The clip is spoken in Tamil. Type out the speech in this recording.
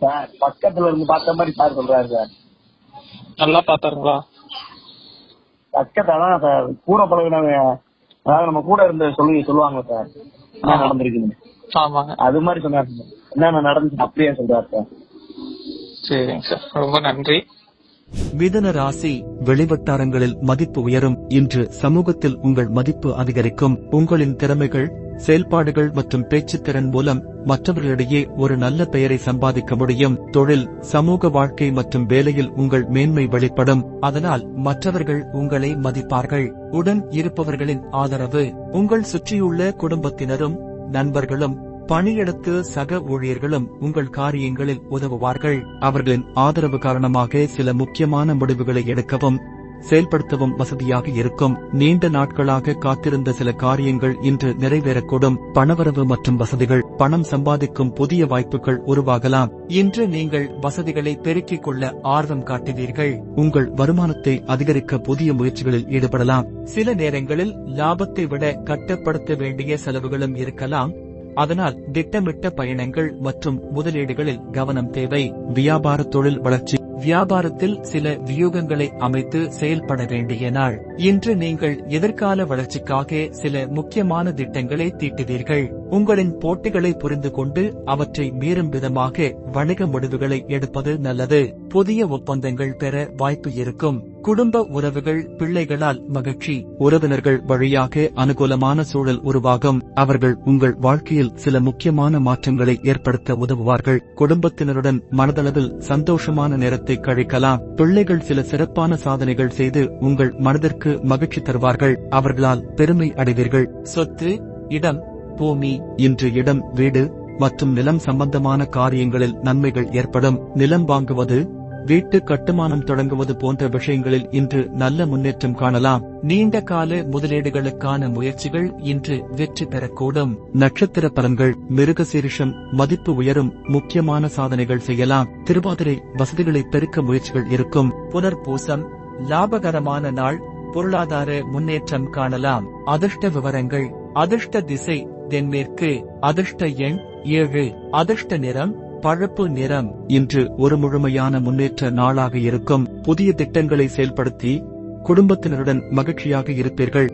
சார் பக்கத்துல இருந்து பார்த்த மாதிரி சார் சொல்றாரு சார். நல்லா பார்த்தாருங்களா? பக்கத்துல தான் சார் கூட பழகினவங்க அதாவது நம்ம கூட இருந்த சொல்லி சொல்லுவாங்க சார் என்ன நடந்திருக்குன்னு ஆமாங்க. அது மாதிரி சொன்னார் சார். என்னென்ன நடந்துச்சு அப்படியே சொல்றாரு சார். சரிங்க சார். ரொம்ப நன்றி. மிதன ராசி வெளிவட்டாரங்களில் மதிப்பு உயரும். இன்று சமூகத்தில் உங்கள் மதிப்பு அதிகரிக்கும். உங்களின் திறமைகள் செயல்பாடுகள் மற்றும் பேச்சுத்திறன் மூலம் மற்றவர்களிடையே ஒரு நல்ல பெயரை சம்பாதிக்க முடியும். தொழில் சமூக வாழ்க்கை மற்றும் வேலையில் உங்கள் மேன்மை வெளிப்படும். அதனால் மற்றவர்கள் உங்களை மதிப்பார்கள். உடன் இருப்பவர்களின் ஆதரவு. உங்கள் சுற்றியுள்ள குடும்பத்தினரும் நண்பர்களும் பணியிடத்து சக ஊழியர்களும் உங்கள் காரியங்களில் உதவுவார்கள். அவர்களின் ஆதரவு காரணமாக சில முக்கியமான முடிவுகளை எடுக்கவும் செயல்படுத்தவும் வசதியாக இருக்கும். நீண்ட நாட்களாக காத்திருந்த சில காரியங்கள் இன்று நிறைவேறக்கூடும். பணவரவு மற்றும் வசதிகள் பணம் சம்பாதிக்கும் புதிய வாய்ப்புகள் உருவாகலாம். இன்று நீங்கள் வசதிகளை பெருக்கிக் கொள்ள ஆர்வம் காட்டுவீர்கள். உங்கள் வருமானத்தை அதிகரிக்க புதிய முயற்சிகளில் ஈடுபடலாம். சில நேரங்களில் லாபத்தை விட கட்டுப்படுத்த வேண்டிய செலவுகளும் இருக்கலாம். அதனால் திட்டமிட்ட பயணங்கள் மற்றும் முதலீடுகளில் கவனம் தேவை. வியாபார தொழில் வளர்ச்சி வியாபாரத்தில் சில வியூகங்களை அமைத்து செயல்பட வேண்டிய நாள். இன்று நீங்கள் எதிர்கால வளர்ச்சிக்காக சில முக்கியமான திட்டங்களை தீட்டுவீர்கள். உங்களின் போட்டிகளை புரிந்து கொண்டு அவற்றை மீறும் விதமாக வணிக முடிவுகளை எடுப்பது நல்லது. புதிய ஒப்பந்தங்கள் பெற வாய்ப்பு இருக்கும். குடும்ப உறவுகள் பிள்ளைகளால் மகிழ்ச்சி. உறவினர்கள் வழியாக அனுகூலமான சூழல் உருவாகும். அவர்கள் உங்கள் வாழ்க்கையில் சில முக்கியமான மாற்றங்களை ஏற்படுத்த உதவுவார்கள். குடும்பத்தினருடன் மனதளவில் சந்தோஷமான நேரத்தை கழிக்கலாம். பிள்ளைகள் சில சிறப்பான சாதனைகள் செய்து உங்கள் மனதிற்கு மகிழ்ச்சி தருவார்கள். அவர்களால் பெருமை அடைவீர்கள். சொத்து இடம் பூமி இன்று இடம் வீடு மற்றும் நிலம் சம்பந்தமான காரியங்களில் நன்மைகள் ஏற்படும். நிலம் வாங்குவது வீட்டு கட்டுமானம் தொடங்குவது போன்ற விஷயங்களில் இன்று நல்ல முன்னேற்றம் காணலாம். நீண்ட கால முதலீடுகளுக்கான முயற்சிகள் இன்று வெற்றி பெறக்கூடும். நட்சத்திர பலன்கள் மிருகசீரிஷம் மதிப்பு உயரும் முக்கியமான சாதனைகள் செய்யலாம். திருவாதிரை வசதிகளை பெருக்க முயற்சிகள் இருக்கும். புனர்பூசம் லாபகரமான நாள் பொருளாதார முன்னேற்றம் காணலாம். அதிர்ஷ்ட விவரங்கள் அதிர்ஷ்ட திசை தென்மேற்கு அதிர்ஷ்ட எண் ஏழு அதிர்ஷ்ட நிறம் பழப்பு நிறம். இன்று ஒரு முழுமையான முன்னேற்ற நாளாக இருக்கும். புதிய திட்டங்களை செயல்படுத்தி குடும்பத்தினருடன் மகிழ்ச்சியாக இருப்பீர்கள்.